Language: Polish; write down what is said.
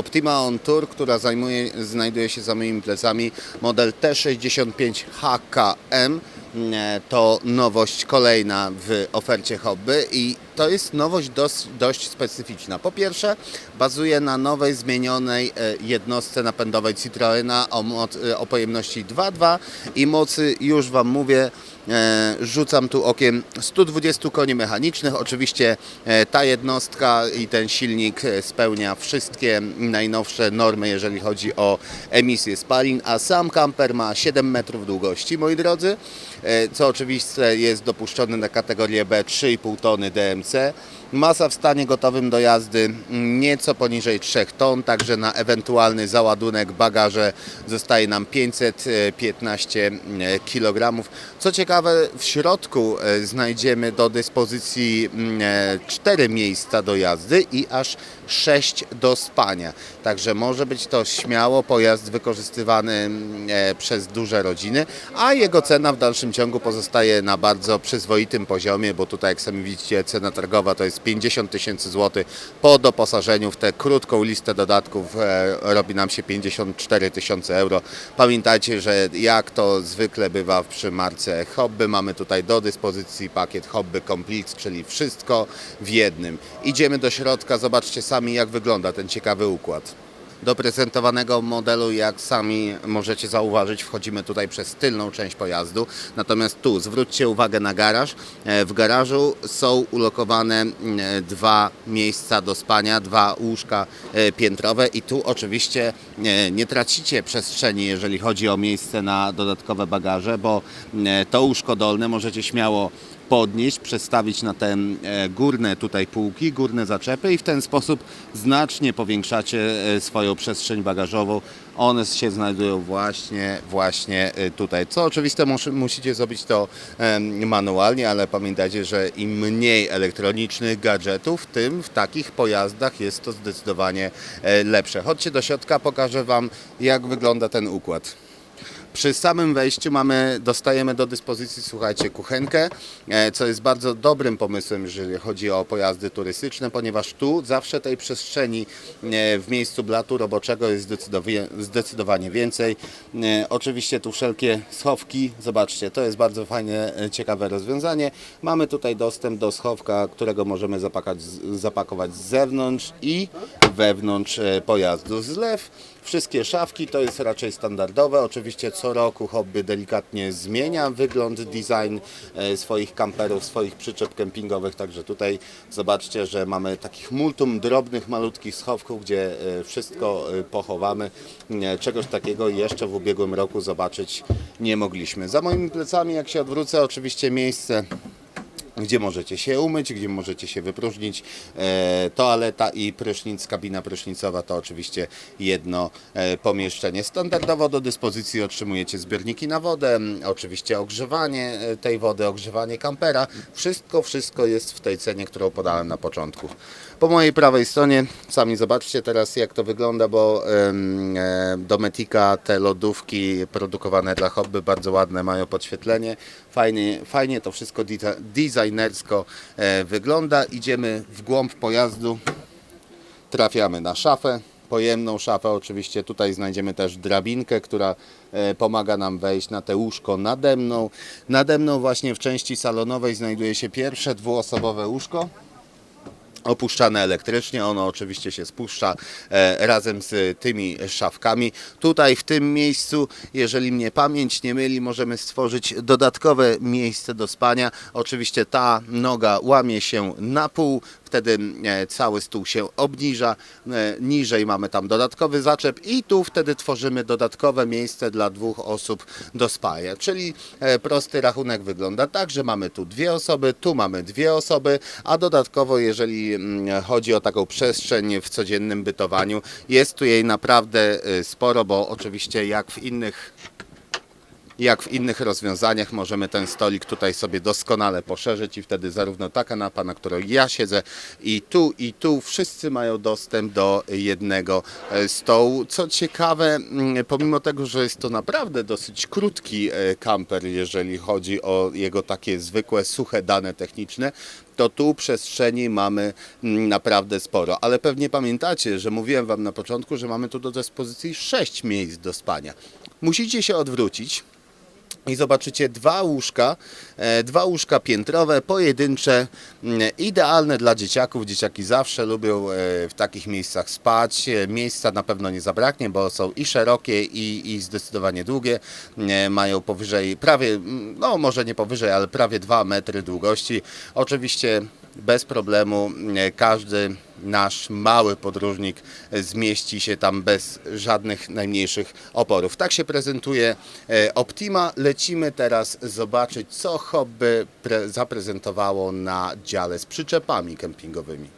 Optima On Tour, która zajmuje, znajduje się za moimi plecami. Model T65 HKM. E, To nowość kolejna w ofercie hobby i to jest nowość dość, dość specyficzna. Po pierwsze, bazuje na nowej, zmienionej e, jednostce napędowej Citroena o, e, o pojemności 2.2 i mocy, już Wam mówię, rzucam tu okiem 120 koni mechanicznych. Oczywiście e, ta jednostka i ten silnik e, spełnia wszystkie najnowsze normy, jeżeli chodzi o emisję spalin, a sam kamper ma 7 metrów długości, moi drodzy, e, co oczywiście jest dopuszczone na kategorię B 3,5 tony DMC. Masa w stanie gotowym do jazdy mm, nieco poniżej 3 ton, także na ewentualny załadunek bagaże zostaje nam 515 kg. Co ciekawe, w środku e, znajdziemy do dyspozycji 4 miejsca do jazdy i aż 6 do spania. Także może być to śmiało pojazd wykorzystywany mm, e, przez duże rodziny, a jego cena w dalszym ciągu pozostaje na bardzo przyzwoitym poziomie, bo tutaj jak sami widzicie cena targowa to jest 50 tysięcy złotych. Po doposażeniu w tę krótką listę dodatków e, robi nam się 54 tysiące euro. Pamiętajcie, że jak to zwykle bywa przy marce Hobby, mamy tutaj do dyspozycji pakiet Hobby Complete, czyli wszystko w jednym. Idziemy do środka, zobaczcie sami jak wygląda ten ciekawy układ. Do prezentowanego modelu, jak sami możecie zauważyć, wchodzimy tutaj przez tylną część pojazdu. Natomiast tu zwróćcie uwagę na garaż. E, W garażu są ulokowane e, dwa miejsca do spania, dwa łóżka e, piętrowe i tu oczywiście nie tracicie przestrzeni, jeżeli chodzi o miejsce na dodatkowe bagaże, bo to łóżko dolne możecie śmiało podnieść, przestawić na te e, górne tutaj półki, górne zaczepy i w ten sposób znacznie powiększacie e, swoją przestrzeń bagażową. One się znajdują właśnie, właśnie e, tutaj. Co oczywiste mus- musicie zrobić to manualnie, ale pamiętajcie, że im mniej elektronicznych gadżetów, tym w takich pojazdach jest to zdecydowanie lepsze. Chodźcie do środka, pokażę Wam jak wygląda ten układ. Przy samym wejściu mamy, dostajemy do dyspozycji, słuchajcie, kuchenkę, e, co jest bardzo dobrym pomysłem, jeżeli chodzi o pojazdy turystyczne, ponieważ tu zawsze tej przestrzeni e, w miejscu blatu roboczego jest zdecydowanie, więcej. E, Oczywiście tu wszelkie schowki, zobaczcie, to jest bardzo fajne, ciekawe rozwiązanie. Mamy tutaj dostęp do schowka, którego możemy zapakać, zapakować z zewnątrz i wewnątrz e, pojazdu. Zlew Wszystkie szafki to jest raczej standardowe. Oczywiście co roku hobby delikatnie zmienia wygląd, design e, swoich kamperów, swoich przyczep kempingowych. Także tutaj zobaczcie, że mamy takich multum drobnych, malutkich schowków, gdzie e, wszystko pochowamy. Czegoś takiego jeszcze w ubiegłym roku zobaczyć nie mogliśmy. Za moimi plecami, jak się odwrócę, oczywiście miejsce gdzie możecie się umyć, gdzie możecie się wypróżnić. E, toaleta i prysznic, kabina prysznicowa to oczywiście jedno e, pomieszczenie. Standardowo do dyspozycji otrzymujecie zbiorniki na wodę, oczywiście ogrzewanie e, tej wody, ogrzewanie kampera. Wszystko, wszystko jest w tej cenie, którą podałem na początku. Po mojej prawej stronie, sami zobaczcie teraz jak to wygląda, bo do Metika te lodówki produkowane dla hobby bardzo ładne, mają podświetlenie. Fajnie, fajnie to wszystko deta- designersko e, wygląda. Idziemy w głąb pojazdu, trafiamy na szafę. Pojemną szafę, oczywiście tutaj znajdziemy też drabinkę, która e, pomaga nam wejść na te łóżko nade mną. Nade mną właśnie w części salonowej znajduje się pierwsze dwuosobowe łóżko opuszczane elektrycznie. Ono oczywiście się spuszcza e, razem z tymi szafkami. Tutaj w tym miejscu, jeżeli mnie pamięć nie myli, możemy stworzyć dodatkowe miejsce do spania. Oczywiście ta noga łamie się na pół, wtedy e, cały stół się obniża. E, niżej mamy tam dodatkowy zaczep i tu wtedy tworzymy dodatkowe miejsce dla dwóch osób do spania. Czyli e, prosty rachunek wygląda tak, że mamy tu dwie osoby, tu mamy dwie osoby, a dodatkowo jeżeli mm, chodzi o taką przestrzeń w codziennym bytowaniu, jest tu jej naprawdę sporo, bo oczywiście jak w innych jak w innych rozwiązaniach możemy ten stolik tutaj sobie doskonale poszerzyć i wtedy zarówno ta kanapa, na której ja siedzę i tu i tu wszyscy mają dostęp do jednego e, stołu. Co ciekawe, mm, pomimo tego, że jest to naprawdę dosyć krótki e, kamper, jeżeli chodzi o jego takie zwykłe, suche dane techniczne, to tu przestrzeni mamy mm, naprawdę sporo. Ale pewnie pamiętacie, że mówiłem Wam na początku, że mamy tu do dyspozycji 6 miejsc do spania. Musicie się odwrócić i zobaczycie dwa łóżka, e, dwa łóżka piętrowe, pojedyncze, mm, idealne dla dzieciaków. Dzieciaki zawsze lubią e, w takich miejscach spać. E, Miejsca na pewno nie zabraknie, bo są i szerokie, i, i zdecydowanie długie. Mają powyżej, prawie, no może nie powyżej, ale prawie 2 metry długości. Oczywiście bez problemu każdy nasz mały podróżnik zmieści się tam bez żadnych najmniejszych oporów. Tak się prezentuje e, Optima. Lecimy teraz zobaczyć, co hobby pre- zaprezentowało na dziale z przyczepami kempingowymi.